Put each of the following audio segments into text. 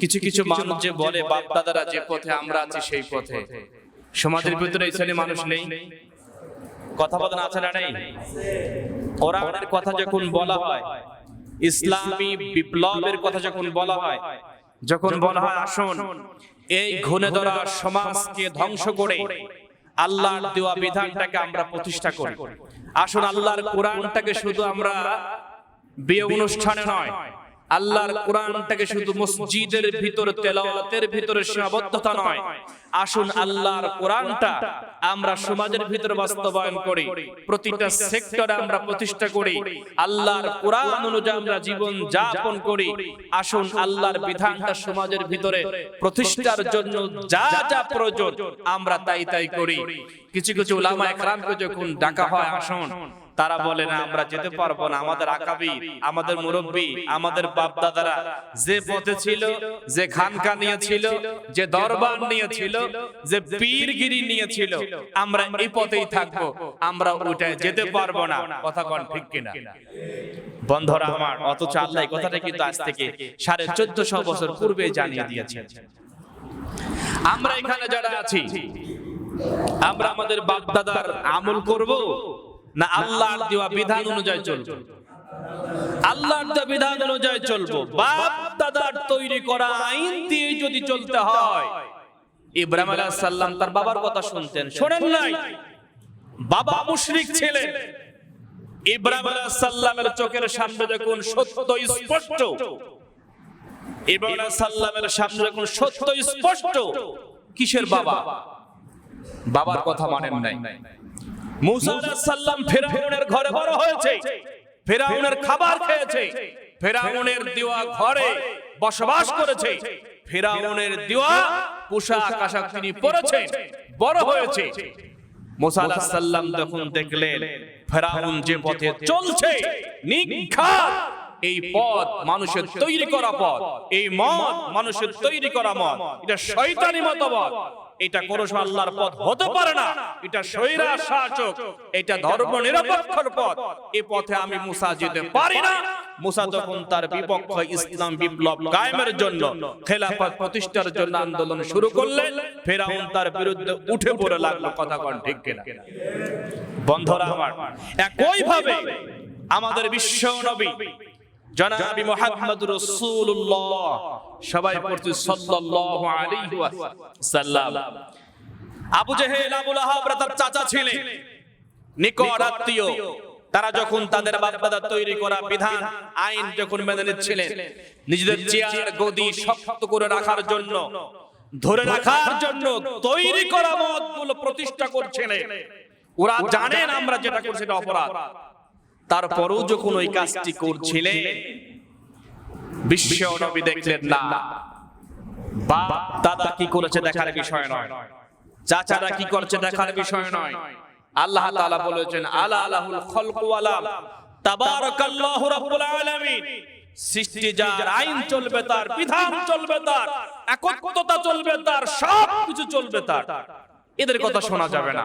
কিছু কিছু মানুষ যে বলে বাপ দাদারা যে পথে আমরা আছি সেই পথে। সমাজের ভিতরে এই মানুষ নেই। কথা বলেন আছে না নেই কোরআনের কথা যখন বলা হয় ইসলামী বিপ্লবের কথা যখন বলা হয় যখন বলা হয় আসুন এই ঘুণে ধরা সমাজকে ধ্বংস করে আল্লাহর দেওয়া বিধানটাকে আমরা প্রতিষ্ঠা করি। আসুন আল্লাহর কোরআনটাকে শুধু আমরা বিয়ে অনুষ্ঠানে নয় আল্লাহর কোরআনটাকে শুধু মসজিদের ভিতরে তেলাওয়াতের ভিতরে সীমাবদ্ধতা নয়। আসুন আল্লাহর কোরআনটা আমরা সমাজের ভিতরে বাস্তবায়ন করি। প্রতিটা সেক্টরে আমরা প্রতিষ্ঠা করি। আল্লাহর কোরআন অনুযায়ী আমরা জীবন যাপন করি। আসুন আল্লাহর বিধানটা সমাজের ভিতরে প্রতিষ্ঠার জন্য যা যা প্রয়োজন আমরা তাই তাই করি। কিছু কিছু উলামা একরামকে যখন ডাকা হয় আসুন। তারা বলে না আমরা যেতে পারব না আমাদের আকাবি আমাদের মুরব্বী আমাদের বাপ দাদারা যে পথে ছিল যে খানকা নিয়েছিল যে দরবার নিয়েছিল যে পীরগিরি নিয়েছিল আমরা এই পথেই থাকব আমরা ওইটায় যেতে পারব না কথা কন ঠিক কিনা? বন্ধরা আমার অথচ আল্লাহ কথাটা কিন্তু আজ থেকে সাড়ে চোদ্দশো বছর পূর্বে জানিয়ে দিয়েছেন। আমরা এখানে যারা আছি আমরা আমাদের বাপ দাদার আমল করব না আল্লাহর দেওয়া বিধান অনুযায়ী চলবো। আল্লাহর দেওয়া বিধান অনুযায়ী চলবো। বাপ দাদার তৈরি করা আইন দিয়ে যদি চলতে হয়, ইব্রাহিম আলাইহিস সালাম তার বাবার কথা শুনতেন। নাই? বাবা মুশরিক ছিলেন ইব্রাহিম আলাইহিস সালামের চোখের সামনে যখন সত্য স্পষ্ট। ইব্রাহিম আলাইহিস সালামের সামনে যখন সত্য স্পষ্ট। কিসের বাবা? বাবার কথা মানেন নাই। মুসা ফেরাউনের ঘরে বড় হয়েছে। ফেরাউনের খাবার খেয়েছে। ফেরাউনের দেওয়া ঘরে বসবাস করেছে। ফেরাউনের দেওয়া পোশাক আশাক তিনি পরেছেন। বড় হয়েছে। মুসা আলাইহিস যখন দেখলেন ফেরাউন যে পথে চলছে নিঘাত এই পথ মানুষের তৈরি করা পথ। এই মত মানুষের তৈরি করা মত। এটা শয়তানি মতবাদ। এটা কোন আল্লাহর পথ হতে পারে না। এটা সৈরা শাসক এটা ধর্ম নিরপেক্ষর পথ। এই পথে আমি মুসা যেতে পারি না। মুসা তখন তার বিপক্ষ ইসলাম বিপ্লব কায়েমের জন্য খেলাফত প্রতিষ্ঠার জন্য আন্দোলন শুরু করলেন ফেরাউন তার বিরুদ্ধে উঠে পড়ে লাগল কথা কন ঠিক কিনা। বন্ধরা আমার একই ভাবে আমাদের বিশ্ব নবী জনাবি মোহাম্মদ সবাই পড়তে সাল্লাল্লাহু আলাইহি ওয়াসাল্লাম। আবু জেহেল আবু লাহাব তার চাচা ছিলেন। নিকট আত্মীয়। তারা যখন তাদের বাপদাদা তৈরি করা বিধান আইন যখন মেনে নিচ্ছিলেন নিজেদের চেয়ার গদি শক্ত করে রাখার জন্য ধরে রাখার জন্য তৈরি করা মতগুলো প্রতিষ্ঠা করছিলেন। ওরা জানেন আমরা যেটা করছি এটা অপরাধ। তারপরেও যখন ওই কাজটি করছিলেন বিশ্ব নবী দেখলেন না। বাপ দাদা কি করেছে দেখার বিষয় নয় চাচারা কি করছে দেখার বিষয় নয়। আল্লাহ তাআলা বলেছেন আলা আলাহুল খলকু আলাম তাবারাকাল্লাহু রাব্বুল আলামিন। সৃষ্টি যার আইন চলবে তার বিধান চলবে তার একত্বতা চলবে তার সব কিছু চলবে তার। এদের কথা শোনা যাবে না।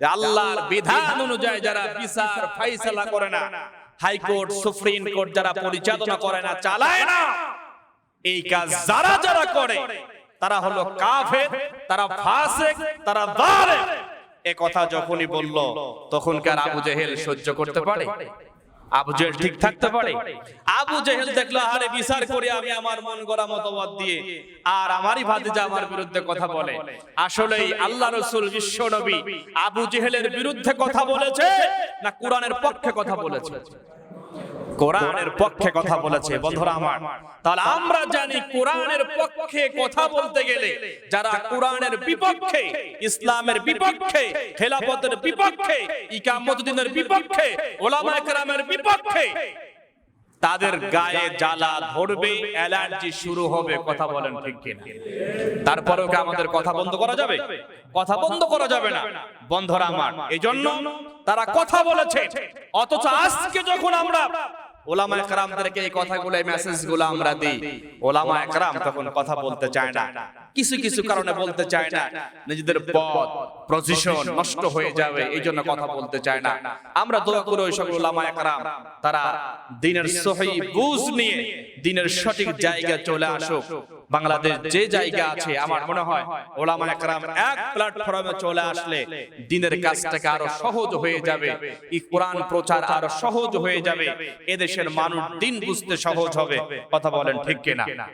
আল্লাহর বিধান অনুযায়ী যারা বিচার ফাইসলা করে না হাইকোর্ট সুপ্রিম কোর্ট যারা পরিচালনা করে না চালায় না। এই কাজ যারা যারা করে তারা হলো কাফের তারা ফাসেক তারা জালেম এ কথা যখনই বলল তখন কার আবু জেহেল সহ্য করতে পারে? আবু জেহেল ঠিক থাকতে পারে? আবু জেহেল দেখল আরে বিচার করে আমি আমার মন গড়া মতবাদ দিয়ে আর আমারই ভাতিজা আমার বিরুদ্ধে কথা বলে। আসলে আল্লাহ রসুল বিশ্ব নবী। আবু জেহেলের বিরুদ্ধে কথা বলেছে না কোরআনের পক্ষে কথা বলেছে। কোরআনের পক্ষে কথা বলেছে, বন্ধুরা আমার। তাহলে আমরা জানি কোরআনের পক্ষে কথা বলতে গেলে যারা কোরআনের বিপক্ষে, ইসলামের বিপক্ষে, খেলাফতের বিপক্ষে ইকামতুদ্দিনের বিপক্ষে ওলামা কেরামের বিপক্ষে, তাদের গায়ে জ্বালা ধরবে, অ্যালার্জি শুরু হবে, কথা বলেন ঠিক কিনা। তারপরেও কি আমাদের কথা বন্ধ করা যাবে? কথা বন্ধ করা যাবে না। বন্ধরা আমার এই জন্য তারা কথা বলেছে, অথচ আজকে যখন আমরা ওলামা একরামদেরকে এই কথাগুলো এই মেসেজগুলো আমরা দিই। ওলামা একরাম তখন কথা বলতে চায় না। কিছু কিছু কারণে বলতে চায় না। নিজেদের পদ পজিশন নষ্ট হয়ে যাবে এই জন্য কথা বলতে চায় না। আমরা দোয়া করে ওই সকল ওলামা একরাম তারা দিনের সহি বুঝ নিয়ে দিনের সঠিক জায়গায় চলে আসুক। বাংলাদেশ যে জায়গা আছে আমার মনে হয় ওলামা একরাম এক প্ল্যাটফর্মে চলে আসলে দিনের কাজটাকে আরও সহজ হয়ে যাবে এই কোরআন প্রচার আরও সহজ হয়ে যাবে এদেশের মানুষ দিন বুঝতে সহজ হবে। কথা বলেন ঠিক কিনা